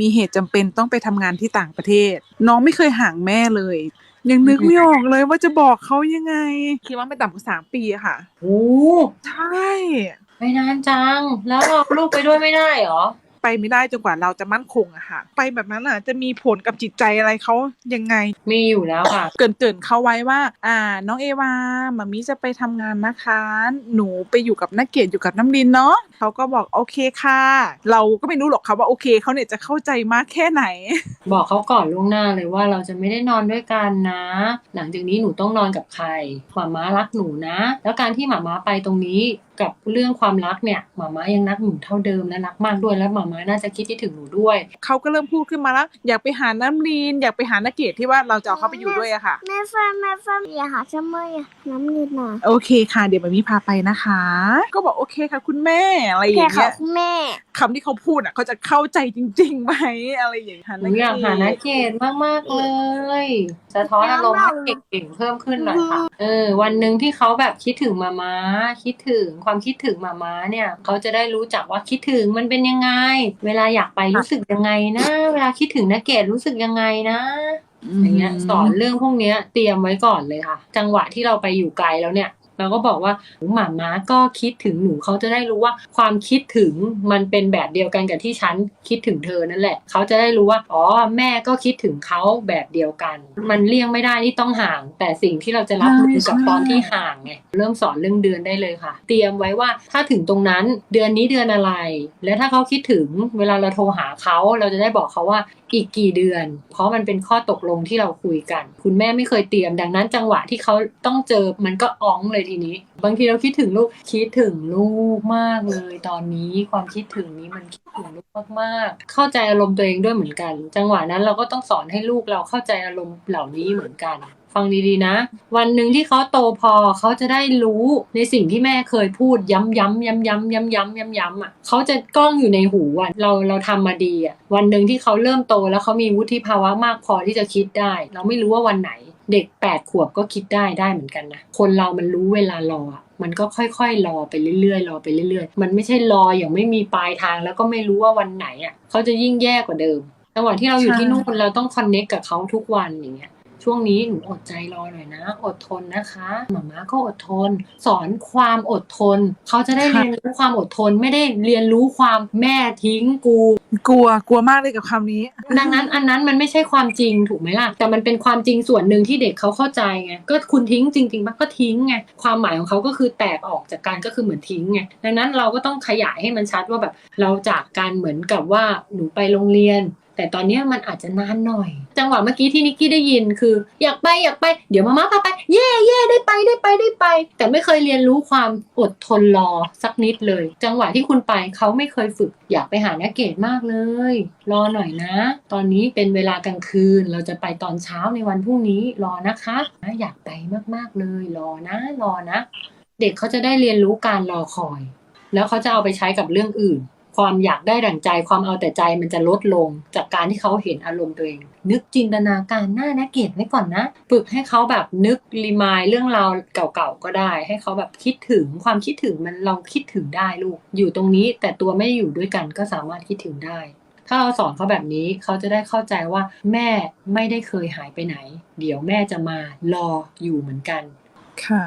มีเหตุจำเป็นต้องไปทำงานที่ต่างประเทศ น้องไม่เคยห่างแม่เลย ยังนึกไม่ออกเลยว่าจะบอกเขายังไง คิดว่าไม่ต่ำกว่าสามปีอะค่ะโอ้ใช่ ไม่นานจัง แล้วเอาลูกไปด้วยไม่ได้เหรอ ไปไม่ได้จนกว่าเราจะมั่นคงอะค่ะ ไปแบบนั้นอะจะมีผลกับจิตใจอะไรเขายังไง มีอยู่แล้วค่ะ เกรินเกินๆเขาไว้ว่า อ่า น้องเอวามามิจะไปทำงานนะคะ หนูไปอยู่กับนักเกียรติอยู่กับน้ำลินเนาะเขาก็บอกโอเคค่ะ เราก็ไม่รู้หรอกค่ะว่าโอเคเขาเนี่ยจะเข้าใจมากแค่ไหน บอกเขาก่อนล่วงหน้าเลยว่าเราจะไม่ได้นอนด้วยกันนะ หลังจากนี้หนูต้องนอนกับใครหมาม้ารักหนูนะ แล้วการที่หมาม้าไปตรงนี้ กับเรื่องความรักเนี่ยหมาม้ายังรักหนูเท่าเดิมและรักมากด้วยและหมาม้าน่าจะคิดที่ถึงหนูด้วยเขาก็เริ่มพูดขึ้นมาแล้ว อยากไปหาน้ำลีนอยากไปหานักเกียรติที่ว่าเราจะเอาเขาไปอยู่ด้วยอะค่ะแม่ฟ้าแม่ฟ้าอย่าหาเสมออย่าน้ำนิดหน่อยโอเคค่ะ เดี๋ยวมามีพาไปนะคะ ก็บอกโอเคค่ะ คุณแม่อะไรอแค่ย่างขอเงี้ยคุณแม่ คำที่เขาพูดอะเขาจะเข้าใจจริงๆไหมอะไรอย่างเงี้ยหนูอยากหานักเกตมากๆเลยสะท้อนอารมณ์ให้เก่งๆเพิ่มขึ้นหน่อยค่ะเออวันหนึ่งที่เขาแบบคิดถึงมาม้า คิดถึงความคิดถึงมาม้าเนี่ยเขาจะได้รู้จักว่าคิดถึงมันเป็นยังไง เวลาอยากไปรู้สึกยังไงนะ เวลาคิดถึงนักเกตรู้สึกยังไงนะอย่างเงี้ยสอนเรื่องพวกเนี้ยเตรียมไว้ก่อนเลยค่ะ จังหวะที่เราไปอยู่ไกลแล้วเนี่ย เราก็บอกว่าหมาม้าก็คิดถึงหนูเขาจะได้รู้ว่าความคิดถึงมันเป็นแบบเดียวกันกับที่ฉันคิดถึงเธอนั่นแหละเขาจะได้รู้ว่าอ๋อแม่ก็คิดถึงเขาแบบเดียวกัน มันเลี่ยงไม่ได้ที่ต้องห่าง แต่สิ่งที่เราจะรับมือกับตอนที่ห่างไงเริ่มสอนเรื่องเดือนได้เลยค่ะ เตรียมไว้ว่าถ้าถึงตรงนั้นเดือนนี้เดือนอะไร และถ้าเขาคิดถึงเวลาเราโทรหาเขาเราจะได้บอกเขาว่าอีกกี่เดือน เพราะมันเป็นข้อตกลงที่เราคุยกัน คุณแม่ไม่เคยเตรียมดังนั้น จังหวะที่เขาต้องเจอมันก็อ้องเลยทีนี้ บางทีเราคิดถึงลูกคิดถึงลูกมากเลย ตอนนี้ความคิดถึงนี้มันคิดถึงลูกมากๆ เข้าใจอารมณ์ตัวเองด้วยเหมือนกัน จังหวะนั้นเราก็ต้องสอนให้ลูกเราเข้าใจอารมณ์เหล่านี้เหมือนกันฟังดีๆนะ วันหนึ่งที่เขาโตพอเขาจะได้รู้ในสิ่งที่แม่เคยพูดย้ำๆย้ำๆย้ำๆย้ำๆย้ำๆย้ำอะเขาจะกล้องอยู่ในหูอะเราเราทำมาดีอะวันหนึ่งที่เขาเริ่มโตแล้วเขามีวุฒิภาวะมากพอที่จะคิดได้ เราไม่รู้ว่าวันไหน เด็กแปดขวบก็คิดได้ได้เหมือนกันนะคนเรามันรู้เวลารออะมันก็ค่อยๆ รอไปเรื่อยๆ รอไปเรื่อยๆ มันไม่ใช่รออย่างไม่มีปลายทางแล้วก็ไม่รู้ว่าวันไหนอะเขาจะยิ่งแย่กว่าเดิมจังหวะที่เราอยู่ที่นู่นเราต้องคอนเน็กกับเขาทุกวันอย่างเงี้ย ช่วงนี้หนูอดใจรอหน่อยนะ อดทนนะคะหมาม่าก็อดทน สอนความอดทน เขาจะได้ค่ะเรียนรู้ความอดทนไม่ได้เรียนรู้ความแม่ทิ้งกู กลัวกลัวมากเลยกับคำนี้ ดังนั้นอันนั้นมันไม่ใช่ความจริงถูกไหมล่ะ แต่มันเป็นความจริงส่วนหนึ่งที่เด็กเขาเข้าใจไงก็คุณทิ้งจริงๆปะก็ทิ้งไงความหมายของเขาก็คือแตกออกจากกันก็คือเหมือนทิ้งไงดังนั้นเราก็ต้องขยายให้มันชัดว่าแบบเราจากกันเหมือนกับว่าหนูไปโรงเรียน แต่ตอนนี้มันอาจจะนานหน่อย จังหวะเมื่อกี้ที่นิกกี้ได้ยินคือ อยากไปอยากไป เดี๋ยวมาม่าพาไป เย่เย่ได้ไปได้ไปได้ไป แต่ไม่เคยเรียนรู้ความอดทนรอสักนิดเลย จังหวะที่คุณไปเขาไม่เคยฝึก อยากไปหานักเกตมากเลย รอหน่อยนะ ตอนนี้เป็นเวลากลางคืนเราจะไปตอนเช้าในวันพรุ่งนี้รอนะคะนะอยากไปมากๆเลย รอนะ รอนะ เด็กเขาจะได้เรียนรู้การรอคอย แล้วเขาจะเอาไปใช้กับเรื่องอื่น ความอยากได้ดั่งใจ ความเอาแต่ใจมันจะลดลง จากการที่เขาเห็นอารมณ์ตัวเอง นึกจินตนาการหน้านักเกตไว้ก่อนนะ ฝึกให้เขาแบบนึกรีมายเรื่องราวเก่าๆก็ได้ ให้เขาแบบคิดถึงความคิดถึงมันเราคิดถึงได้ลูก อยู่ตรงนี้แต่ตัวไม่อยู่ด้วยกันก็สามารถคิดถึงได้ ถ้าเราสอนเขาแบบนี้เขาจะได้เข้าใจว่า แม่ไม่ได้เคยหายไปไหน เดี๋ยวแม่จะมารออยู่เหมือนกัน ค่ะ